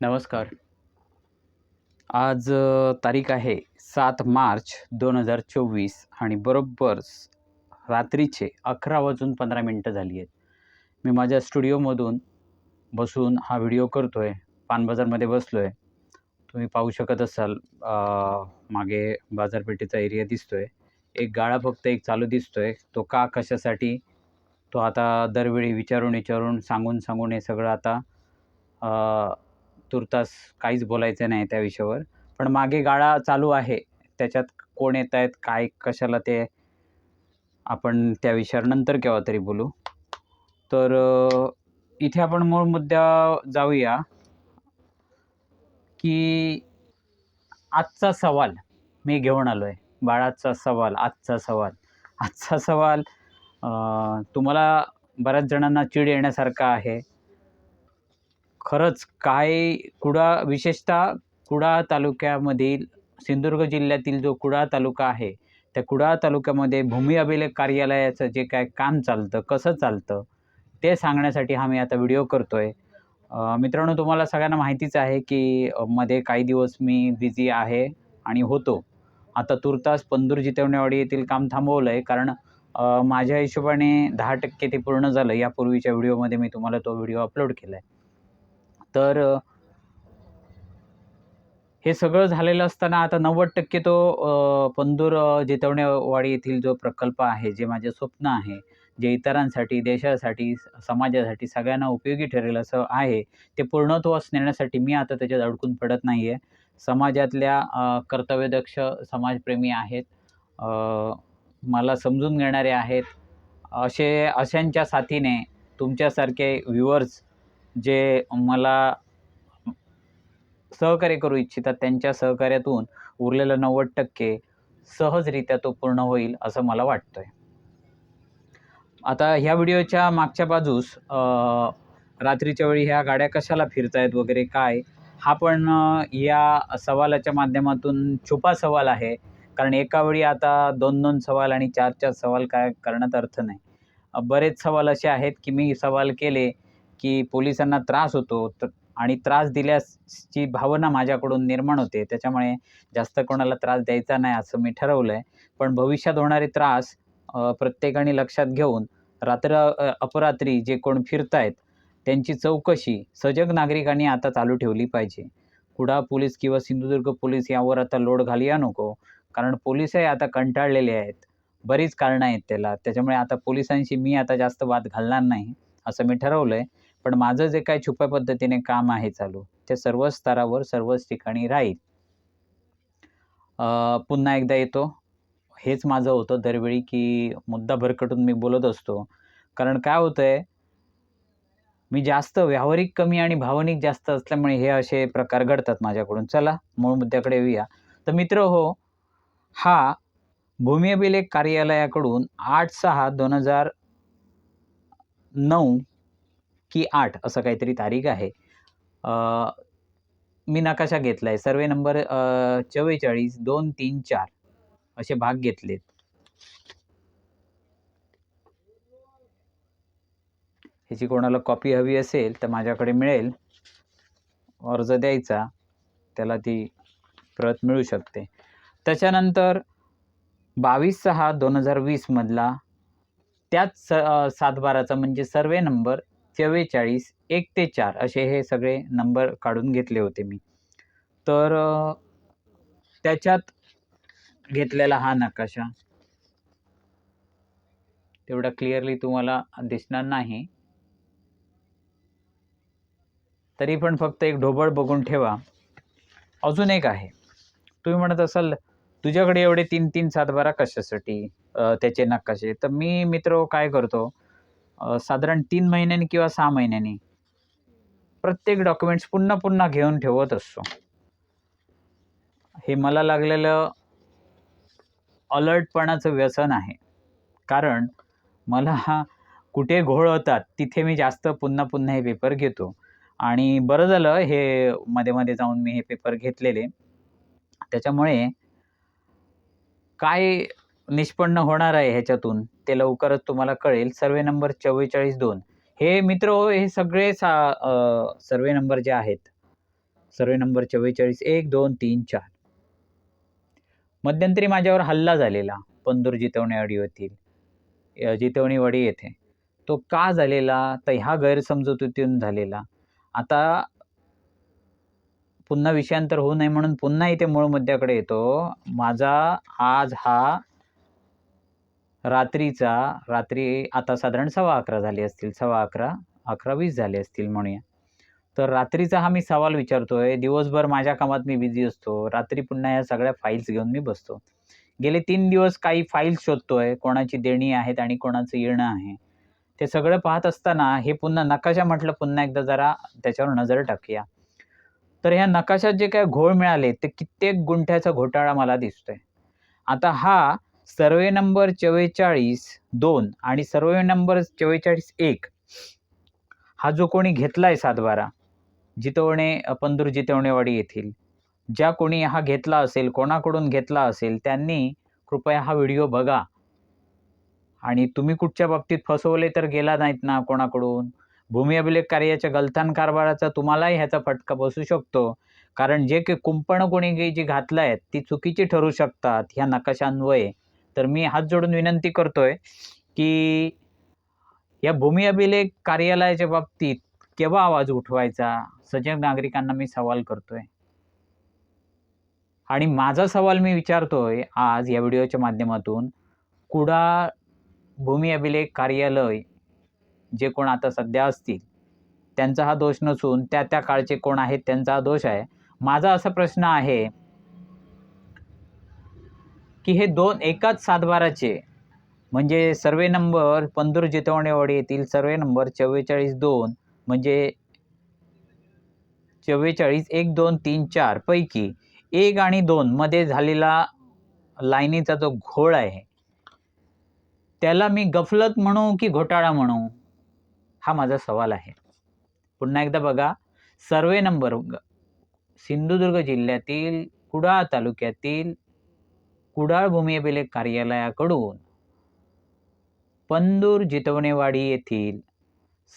नमस्कार. आज तारीख आहे सात मार्च दोन हजार चोवीस आणि बरोबर रात्रीचे अकरा वाजून पंधरा मिनटं झाली आहेत. मी माझ्या स्टुडिओमधून बसून हा व्हिडिओ करतो आहे पानबाजारमध्ये बसलो आहे तुम्ही पाहू शकत असाल मागे बाजारपेठेचा एरिया दिसतो आहे एक गाळा फक्त एक चालू दिसतो आहे तो का कशासाठी? तो आता दरवेळी विचारून विचारून सांगून सांगून हे सगळं आता तुर्तास काहीच बोलायचं नाही त्या विषयावर. पण मागे गाळा चालू आहे. त्याच्यात कोण येत आहेत काय कशाला ते आपण त्या विषयावर नंतर केव्हा तरी बोलू. तर इथे आपण मूळ मुद्दा जाऊया की आजचा सवाल मी घेऊन आलो आहे बाळाचा सवाल आजचा सवाल. आजचा सवाल तुम्हाला बऱ्याच जणांना चीड येण्यासारखा आहे. खरंच काय कुडा विशेषतः कुडाळ तालुक्यामधील सिंधुदुर्ग जिल्ह्यातील जो कुडाळ तालुका आहे त्या कुडाळ तालुक्यामध्ये भूमी अभिलेख कार्यालयाचं जे काय काम चालतं कसं चालतं ते सांगण्यासाठी हा मी आता व्हिडिओ करतो आहे मित्रांनो तुम्हाला सगळ्यांना माहितीच आहे की मध्ये काही दिवस मी बिझी आहे आणि होतो. आता तुर्तास पंदूर जितवणेवाडी येथील काम थांबवलं आहे कारण माझ्या हिशोबाने दहा टक्के ते पूर्ण झालं. यापूर्वीच्या व्हिडिओमध्ये मी तुम्हाला तो व्हिडिओ अपलोड केला आहे तर हे सगळं झालेलं असताना आता नव्वद टक्के तो पंदूर जितवणेवाडी येथील जो प्रकल्प आहे जे माझे स्वप्न आहे जे इतरांसाठी देशासाठी स- समाजासाठी सगळ्यांना उपयोगी ठरेल असं आहे ते पूर्णत्वास नेण्यासाठी मी आता त्याच्यात अडकून पडत नाही आहे समाजातल्या कर्तव्यदक्ष समाजप्रेमी आहेत. मला समजून घेणारे आहेत. असे अशांच्या साथीने तुमच्यासारखे व्ह्युअर्स जे मला सहकार्य करू इच्छितात त्यांच्या सहकार्यातून उरलेलं नव्वद टक्के सहजरित्या तो पूर्ण होईल असं मला वाटतं आहे आता ह्या व्हिडिओच्या मागच्या बाजूस रात्रीच्या वेळी ह्या गाड्या कशाला फिरतायत वगैरे काय हा पण या सवालाच्या माध्यमातून छुपा सवाल आहे. कारण एका वेळी आता दोन दोन सवाल आणि चार चार सवाल काय करण्यात अर्थ नाही. बरेच सवाल असे आहेत की मी सवाल केले की पोलिसांना त्रास होतो तर आणि त्रास दिल्याची भावना माझ्याकडून निर्माण होते. त्याच्यामुळे जास्त कोणाला त्रास द्यायचा नाही असं मी ठरवलं आहे पण भविष्यात होणारे त्रास प्रत्येकाने लक्षात घेऊन रात्र अपरात्री जे कोण फिरतायत त्यांची चौकशी सजग नागरिकांनी आता चालू ठेवली पाहिजे. कुडा पोलीस किंवा सिंधुदुर्ग पोलीस यावर आता लोड घालूया नको कारण पोलीसही आता कंटाळलेले आहेत. बरीच कारणं आहेत त्याला. त्याच्यामुळे आता पोलिसांशी मी आता जास्त वाद घालणार नाही असं मी ठरवलं आहे पण माझं जे काय छुप्या पद्धतीने काम आहे चालू ते सर्वच स्तरावर सर्वच ठिकाणी राहील. पुन्हा एकदा येतो. हेच माझं होतं दरवेळी की मुद्दा भरकटून मी बोलत असतो. कारण काय होतं आहे मी जास्त व्यावहारिक कमी आणि भावनिक जास्त असल्यामुळे हे असे प्रकार घडतात माझ्याकडून. चला मूळ मुद्द्याकडे येऊया. तर मित्र हो हा भूमी अभिलेख कार्यालयाकडून आठ सहा दोन हजार नऊ की आठ असं काहीतरी तारीख आहे. मी नकाशा घेतला आहे सर्वे नंबर चव्वेचाळीस दोन तीन चार असे भाग घेतलेत. ह्याची कोणाला कॉपी हवी असेल तर माझ्याकडे मिळेल. अर्ज द्यायचा. त्याला ती प्रत मिळू शकते. त्याच्यानंतर बावीस सहा दोन हजार वीसमधला त्याच स सातबाराचा म्हणजे सर्वे नंबर चव्वेचाळीस एक ते चार असे हे सगळे नंबर काढून घेतले होते मी. तर त्याच्यात घेतलेला हा नकाशा. तेवढा क्लिअरली तुम्हाला दिसणार नाही. तरी पण फक्त एक ढोबळ बघून ठेवा. अजून एक आहे. तुम्ही म्हणत असाल तुझ्याकडे एवढे तीन तीन सात बारा कशासाठी त्याचे नकाशे? तर मी मित्र काय करतो साधारण तीन महिन्यांनी किंवा सहा महिन्यांनी प्रत्येक डॉक्युमेंट्स पुन्हा पुन्हा घेऊन ठेवत असतो. हे मला लागलेलं अलर्टपणाचं व्यसन आहे. कारण मला हा कुठे घोळ होतात तिथे मी जास्त पुन्हा पुन्हा हे पेपर घेतो. आणि बरं झालं हे मध्ये मध्ये जाऊन मी हे पेपर घेतलेले. त्याच्यामुळे काय निष्पन्न होणार आहे ह्याच्यातून? ते लवकरच तुम्हाला कळेल. सर्वे नंबर चव्वेचाळीस दोन. हे मित्र हे सगळे सा सर्वे नंबर जे आहेत सर्वे नंबर चव्वेचाळीस एक दोन तीन चार. मध्यंतरी माझ्यावर हल्ला झालेला पंदूर जितवणेवाडी येथील जितवणीवाडी येथे. तो का झालेला? तर ह्या गैरसमजुतीतून झालेला. आता पुन्हा विषयांतर होऊ नये म्हणून पुन्हा इथे मूळ मुद्द्याकडे येतो. माझा आज हा रात्रीचा रात्री आता साधारण सव्वा अकरा झाले असतील सव्वा अकरा अकरा वीस झाले असतील म्हणूया. तर रात्रीचा हा मी सवाल विचारतोय दिवसभर माझ्या कामात मी बिझी असतो रात्री पुन्हा या सगळ्या फाईल्स घेऊन मी बसतो. गेले तीन दिवस काही फाईल्स शोधतोय कोणाची देणी आहेत आणि कोणाचं येणं आहे. ते सगळं पाहत असताना हे पुन्हा नकाशा म्हटलं पुन्हा एकदा जरा त्याच्यावर नजर टाकूया. तर ह्या नकाशात जे काय घोळ मिळाले ते कित्येक गुंठ्याचा घोटाळा मला दिसतोय. आता हा सर्वे नंबर चव्वेचाळीस दोन आणि सर्वे नंबर चव्वेचाळीस एक हा जो कोणी घेतला आहे सातबारा जितवणे पंदूर जितवणेवाडी येथील ज्या कोणी हा घेतला असेल कोणाकडून घेतला असेल त्यांनी कृपया हा व्हिडिओ बघा. आणि तुम्ही कुठच्या बाबतीत फसवले तर गेला नाहीत ना कोणाकडून? भूमी अभिलेख कार्याच्या गलथान कारभाराचा तुम्हालाही ह्याचा फटका बसू शकतो. कारण जे काही कुंपणं कोणी जी घातलं आहेत ती चुकीची ठरू शकतात ह्या नकाशांवये तर मी हात जोडून विनंती करतोय की या भूमी अभिलेख कार्यालयाच्या बाबतीत केव्हा आवाज उठवायचा? सजग नागरिकांना मी सवाल करतोय. आणि माझा सवाल मी विचारतोय आज या व्हिडिओच्या माध्यमातून कुडा भूमी अभिलेख कार्यालय जे कोण आता सध्या असतील त्यांचा हा दोष नसून त्या त्या काळचे कोण आहेत त्यांचा हा दोष आहे. माझा असा प्रश्न आहे की हे दोन एकाच सातबाराचे. म्हणजे सर्वे नंबर पंधूर जितवणेवाडी येथील सर्वे नंबर चव्वेचाळीस दोन म्हणजे चव्वेचाळीस एक दोन तीन चार पैकी एक आणि दोन मध्ये झालेला लाईनीचा जो घोळ आहे त्याला मी गफलत म्हणू की घोटाळा म्हणू? हा माझा सवाल आहे. पुन्हा एकदा बघा. सर्वे नंबर सिंधुदुर्ग जिल्ह्यातील कुडाळ तालुक्यातील कुडाळ भूमी अभिलेख कार्यालयाकडून पंदूर जितवणेवाडी येथील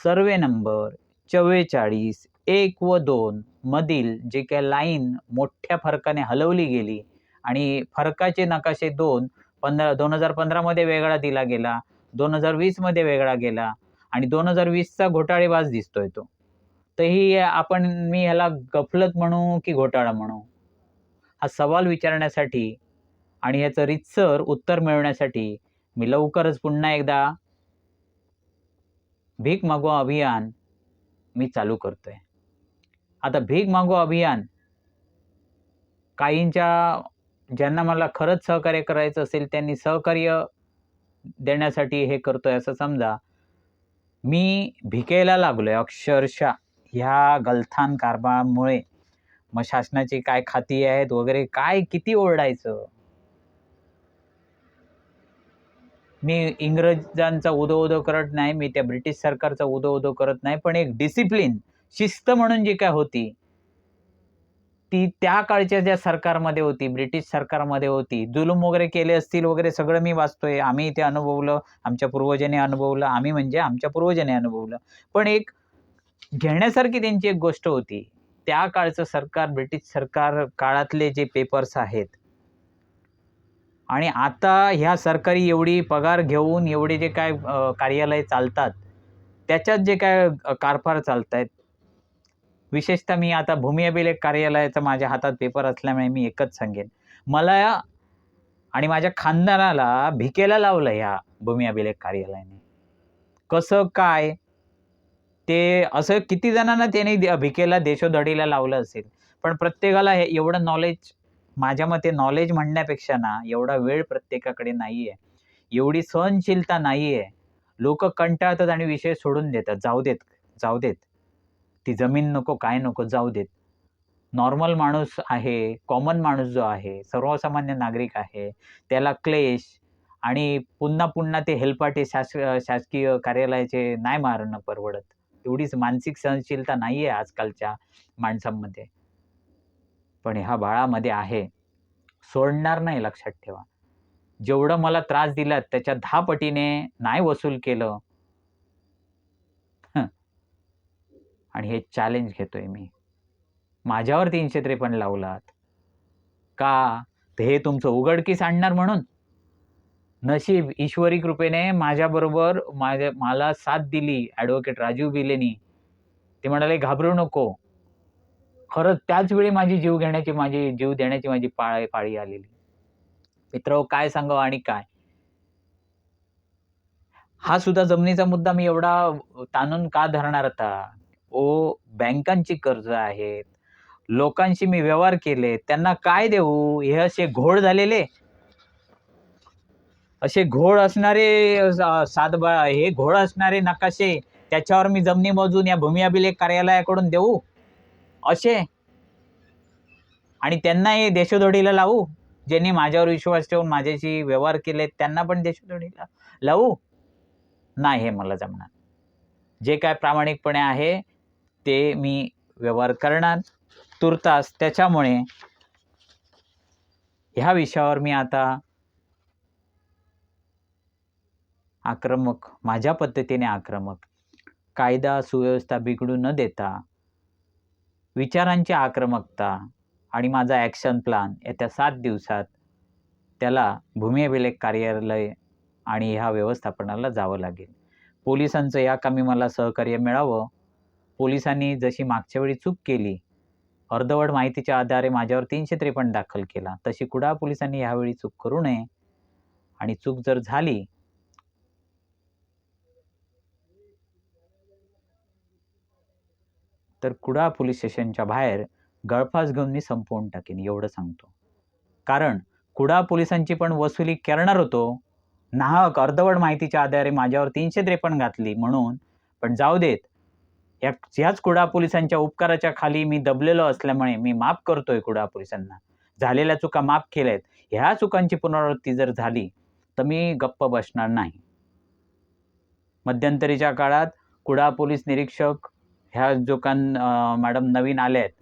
सर्वे नंबर चव्वेचाळीस एक व दोन मधील जे काही लाईन मोठ्या फरकाने हलवली गेली आणि फरकाचे नकाशे दोन पंधरा दोन हजार पंधरामध्ये वेगळा दिला गेला दोन हजार वीसमध्ये वेगळा गेला आणि दोन हजार वीसचा घोटाळेबाज दिसतोय तो. तर ही आपण मी ह्याला गफलत म्हणू की घोटाळा म्हणू? हा सवाल विचारण्यासाठी आणि याचं रितसर उत्तर मिळवण्यासाठी मी लवकरच पुन्हा एकदा भीक मागवा अभियान मी चालू करतोय. आता भीक मागो अभियान काहींच्या ज्यांना मला खरंच सहकार्य करायचं असेल त्यांनी सहकार्य देण्यासाठी हे करतोय असं समजा मी भिकेला लागलोय अक्षरशः ह्या गलथान कारभारामुळे. मग शासनाची काय खाती आहेत वगैरे काय किती ओरडायचं? मी इंग्रजांचा उदो उदो करत नाही मी त्या ब्रिटिश सरकारचा उदो उदो करत नाही पण एक डिसिप्लिन शिस्त म्हणून जी काय होती ती त्या काळच्या ज्या सरकारमध्ये होती ब्रिटिश सरकारमध्ये होती जुलूम वगैरे केले असतील वगैरे सगळं मी वाचतोय आम्ही ते अनुभवलं आमच्या पूर्वजांनी अनुभवलं आम्ही म्हणजे आमच्या पूर्वजांनी अनुभवलं. पण एक घेण्यासारखी त्यांची एक गोष्ट होती त्या काळचं सरकार ब्रिटिश सरकार काळातले जे पेपर्स आहेत आणि आता ह्या सरकारी एवढी पगार घेऊन एवढे जे काय कार्यालय चालतात त्याच्यात जे काय कारभार चालत आहेत विशेषतः मी आता भूमी अभिलेख कार्यालयाचा माझ्या हातात पेपर असल्यामुळे मी एकच सांगेन. मला आणि माझ्या खानदानाला भिकेला लावलं ह्या भूमी अभिलेख कार्यालयाने. कसं काय? ते असं किती जणांना त्याने भिकेला देशोधडीला लावलं असेल. पण प्रत्येकाला हे एवढं नॉलेज माझ्या मते नॉलेज म्हणण्यापेक्षा ना एवढा वेळ प्रत्येकाकडे नाही आहे एवढी सहनशीलता नाही आहे लोक कंटाळतात आणि विषय सोडून देतात. जाऊ देत जाऊ देत. ती जमीन नको काय नको जाऊ देत. नॉर्मल माणूस आहे कॉमन माणूस जो आहे सर्वसामान्य नागरिक आहे त्याला क्लेश आणि पुन्हा पुन्हा ते हेलपाटे शास शासकीय कार्यालयाचे नाही मारणं परवडत. एवढीच मानसिक सहनशीलता नाही आहे आजकालच्या माणसांमध्ये. पण ह्या बाळामध्ये आहे. सोडणार नाही लक्षात ठेवा. जेवढं मला त्रास दिला त्याच्या दहा पटीने नाही वसूल केलं. आणि हे चॅलेंज घेतोय मी. माझ्यावर तीनशे त्रेपन्न लावलात. का? ते हे तुमचं उघडकीस आणणार म्हणून. नशीब ईश्वरी कृपेने माझ्याबरोबर माझ्या मला साथ दिली ॲडव्होकेट राजीव बिलेनी. ते म्हणाले घाबरू नको. खरंच त्याच वेळी माझी जीव घेण्याची माझी जीव देण्याची माझी पाळ पाळी आलेली. मित्र काय सांगावं आणि काय? हा सुद्धा जमिनीचा मुद्दा मी एवढा ताणून का धरणार होता ओ बँकांची कर्ज आहेत. लोकांशी मी व्यवहार केले. त्यांना काय देऊ? हे असे घोळ झालेले? असे घोळ असणारे सातबा हे घोळ असणारे नकाशे त्याच्यावर मी जमिनी मोजून या भूमी अभिलेख कार्यालयाकडून देऊ? असे. आणि त्यांना हे देशोधडीला लावू ज्यांनी माझ्यावर विश्वास ठेवून माझ्याशी व्यवहार केले त्यांना पण देशोधडीला लावू? नाही हे मला जमणार. जे काय प्रामाणिकपणे आहे ते मी व्यवहार करणार तुर्तास त्याच्यामुळे ह्या विषयावर मी आता आक्रमक माझ्या पद्धतीने आक्रमक कायदा सुव्यवस्था बिघडू न देता विचारांची आक्रमकता आणि माझा ॲक्शन प्लान येत्या सात दिवसात त्याला भूमी अभिलेख कार्यालय आणि ह्या व्यवस्थापनाला जावं लागेल. पोलिसांचं या कामी मला सहकार्य मिळावं. पोलिसांनी जशी मागच्या वेळी चूक केली अर्धवट माहितीच्या आधारे माझ्यावर तीनशे त्रेपन्न दाखल केला तशी कुडाळ पोलिसांनी ह्यावेळी चूक करू नये? आणि चूक जर झाली तर कुडाळ पोलीस स्टेशनच्या बाहेर गळफास घेऊन मी संपवून टाकेन एवढं सांगतो. कारण कुडाळ पोलिसांची पण वसुली करणार होतो. नाहक अर्धवट माहितीच्या आधारे माझ्यावर तीनशे त्रेपन्न घातली म्हणून. पण जाऊ देत या ह्याच कुडाळ पोलिसांच्या उपकाराच्या खाली मी दबलेलो असल्यामुळे मी माफ करतोय कुडाळ पोलिसांना. झालेल्या चुका माफ केल्यात. ह्या चुकांची पुनरावृत्ती जर झाली तर मी गप्प बसणार नाही. मध्यंतरीच्या काळात कुडाळ पोलीस निरीक्षक ह्या जो कान मॅडम नवीन आल्या आहेत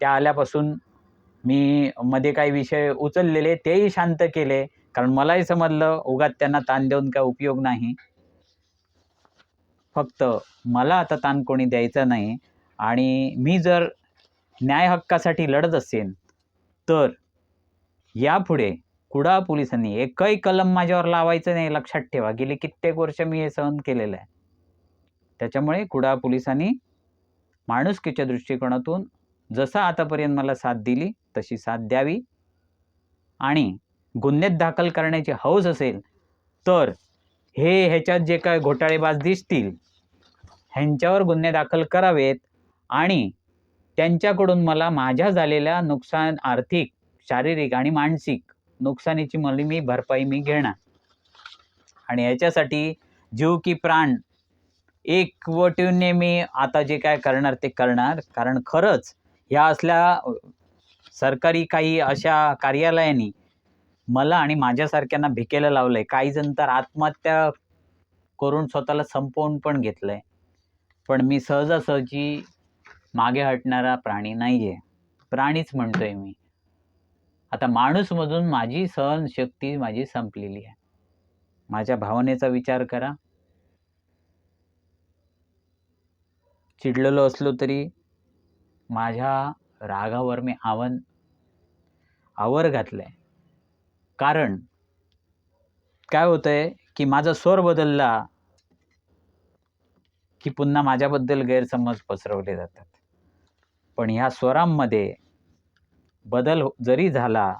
त्या आल्यापासून मी मध्ये काही विषय उचललेले तेही शांत केले. कारण मलाही समजलं उगाच त्यांना ताण देऊन काय उपयोग नाही. फक्त मला आता ताण कोणी द्यायचा नाही. आणि मी जर न्याय हक्कासाठी लढत असेन तर यापुढे कुडाळ पोलिसांनी एकही कलम माझ्यावर लावायचं नाही लक्षात ठेवा. गेली कित्येक वर्ष मी हे सहन केलेलं आहे. त्याच्यामुळे कुडाळ पोलिसांनी माणुसकीच्या दृष्टिकोनातून जसं आतापर्यंत मला साथ दिली तशी साथ द्यावी. आणि गुन्हेत दाखल करण्याची हौस असेल तर हे ह्याच्यात जे काय घोटाळेबाज दिसतील ह्यांच्यावर गुन्हे दाखल करावेत आणि त्यांच्याकडून मला माझ्या झालेल्या नुकसान आर्थिक शारीरिक आणि मानसिक नुकसानीची मला मी भरपाई मी घेणार. आणि याच्यासाठी जीव की प्राण एकवटीने मी आता जे काय करणार ते करणार. कारण खरंच ह्या असल्या सरकारी काही अशा कार्यालयांनी मला आणि माझ्यासारख्यांना भिकेला लावलंय. काही जण तर आत्महत्या करून स्वतःला संपवून पण घेतलंय. पण मी सहजासहजी मागे हटणारा प्राणी नाही आहे प्राणीच म्हणतोय मी. आता माणूसमधून माझी सहनशक्ती माझी संपलेली आहे. माझ्या भावनेचा विचार करा. चिडलेलो असलो तरी माझ्या रागावर मी आवन आवर घातलं आहे कारण काय होतंय की माझा स्वर बदलला की पुन्हा माझ्याबद्दल गैरसमज पसरवले जातात. पण ह्या स्वरांमध्ये बदल हो, जरी झाला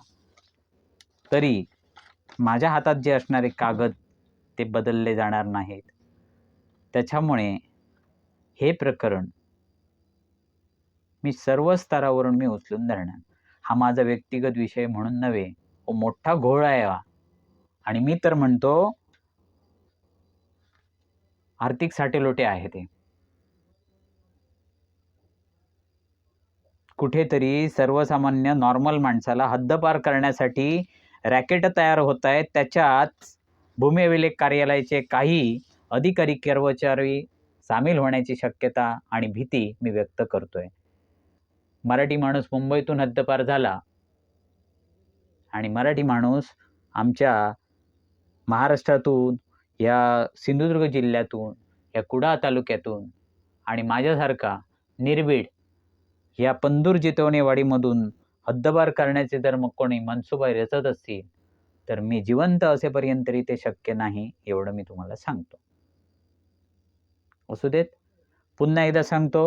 तरी माझ्या हातात जे असणारे कागद ते बदलले जाणार नाहीत. त्याच्यामुळे हे प्रकरण मी सर्व स्तरावरून मी उचलून धरणार. हा माझा व्यक्तिगत विषय म्हणून नव्हे हो मोठा घोळ आहे हा. आणि मी तर म्हणतो आर्थिक साटेलोटे आहे ते. कुठेतरी सर्वसामान्य नॉर्मल माणसाला हद्दपार करण्यासाठी रॅकेट तयार होत आहेत. त्याच्यात भूमी अभिलेख कार्यालयाचे काही अधिकारी कर्मचारी सामील होण्याची शक्यता आणि भीती मी व्यक्त करतोय. मराठी माणूस मुंबईतून हद्दपार झाला आणि मराठी माणूस आमच्या महाराष्ट्रातून या सिंधुदुर्ग जिल्ह्यातून या कुडाळ तालुक्यातून आणि माझ्यासारखा निर्भीड या पंदूर जितवणेवाडीमधून हद्दपार करण्याचे जर मग कोणी मनसुबा रचत असतील तर मी जिवंत असेपर्यंत तरी ते शक्य नाही एवढं मी तुम्हाला सांगतो. असू देत पुन्हा एकदा सांगतो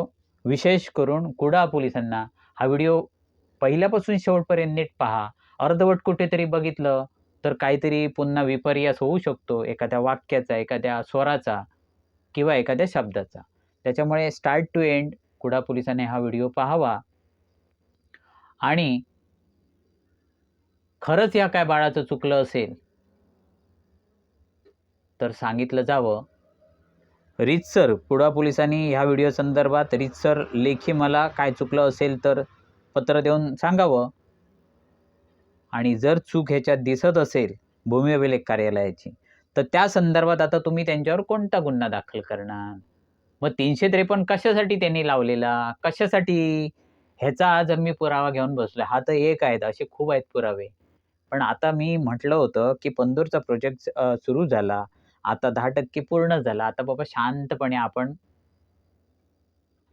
विशेष करून कुडा पोलिसांना हा व्हिडिओ पहिल्यापासून शेवटपर्यंत नीट पहा. अर्धवट कुठेतरी बघितलं तर काहीतरी पुन्हा विपर्यास होऊ शकतो एखाद्या वाक्याचा एखाद्या स्वराचा किंवा एखाद्या शब्दाचा. त्याच्यामुळे स्टार्ट टू एंड कुडा पोलिसांनी हा व्हिडिओ पाहावा. आणि खरंच या काय बाळाचं चुकलं असेल तर सांगितलं जावं रीतसर कुडा पोलिसांनी ह्या व्हिडिओ संदर्भात रीतसर लेखी मला काय चुकलं असेल तर पत्र देऊन सांगावं. आणि जर चूक ह्याच्यात दिसत असेल भूमी अभिलेख कार्यालयाची तर त्या संदर्भात आता तुम्ही त्यांच्यावर कोणता गुन्हा दाखल करणार? मग तीनशे त्रेपन्न कशासाठी त्यांनी लावलेला? कशासाठी ह्याचा आज मी पुरावा घेऊन बसलो हा तर एक आहेत असे खूप आहेत पुरावे. पण आता मी म्हटलं होतं की पंदूरचा प्रोजेक्ट सुरू झाला. आता दहा टक्के पूर्ण झाला. आता बाबा शांतपणे आपण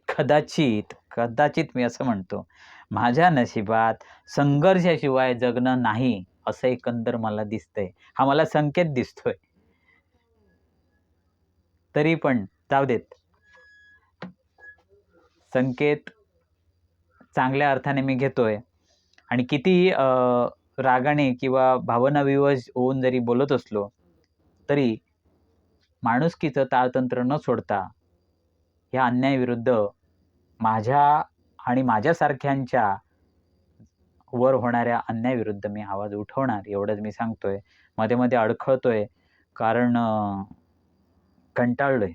कदाचित कदाचित मी असं म्हणतो माझ्या नशिबात संघर्षाशिवाय जगणं नाही असं एकंदर मला दिसतंय. हा मला संकेत दिसतोय. तरी पण जाऊ देत. संकेत चांगल्या अर्थाने मी घेतोय. आणि किती रागाने किंवा भावनाविवश होऊन जरी बोलत असलो तरी माणुसकीचं ताळतंत्र न सोडता ह्या अन्यायाविरुद्ध माझ्या आणि माझ्यासारख्यांच्या वर होणाऱ्या अन्यायाविरुद्ध मी आवाज उठवणार एवढंच मी सांगतोय. मध्ये मध्ये अडखळतोय कारण कंटाळलोय.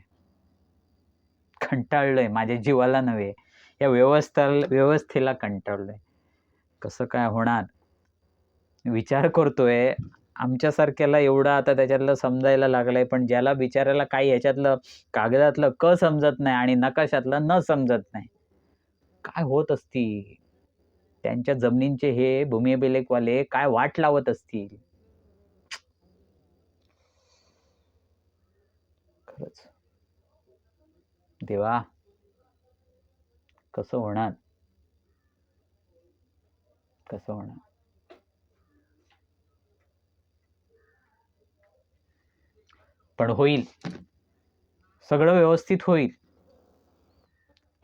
कंटाळलोय माझ्या जीवाला नव्हे या व्यवस्था व्यवस्थेला कंटाळलोय. कसं काय होणार? विचार करतोय आमच्यासारख्याला एवढं आता त्याच्यातलं समजायला लागलंय पण ज्याला बिचाऱ्याला काही ह्याच्यातलं कागदातलं क समजत नाही आणि नकाशातलं न समजत नाही. काय होत असतील? त्यांच्या जमिनींचे हे भूमी काय वाट लावत असतील? खरंच. देवा. कसं होणार? कसं होणार? पण होईल. सगळं व्यवस्थित होईल.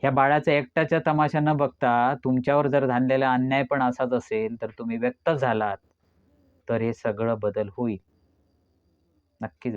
ह्या बाळाच्या एकट्याच्या तमाशा न बघता तुमच्यावर जर झालेला अन्याय पण असाच असेल तर तुम्ही व्यक्त झालात तर हे सगळं बदल होईल. नक्कीच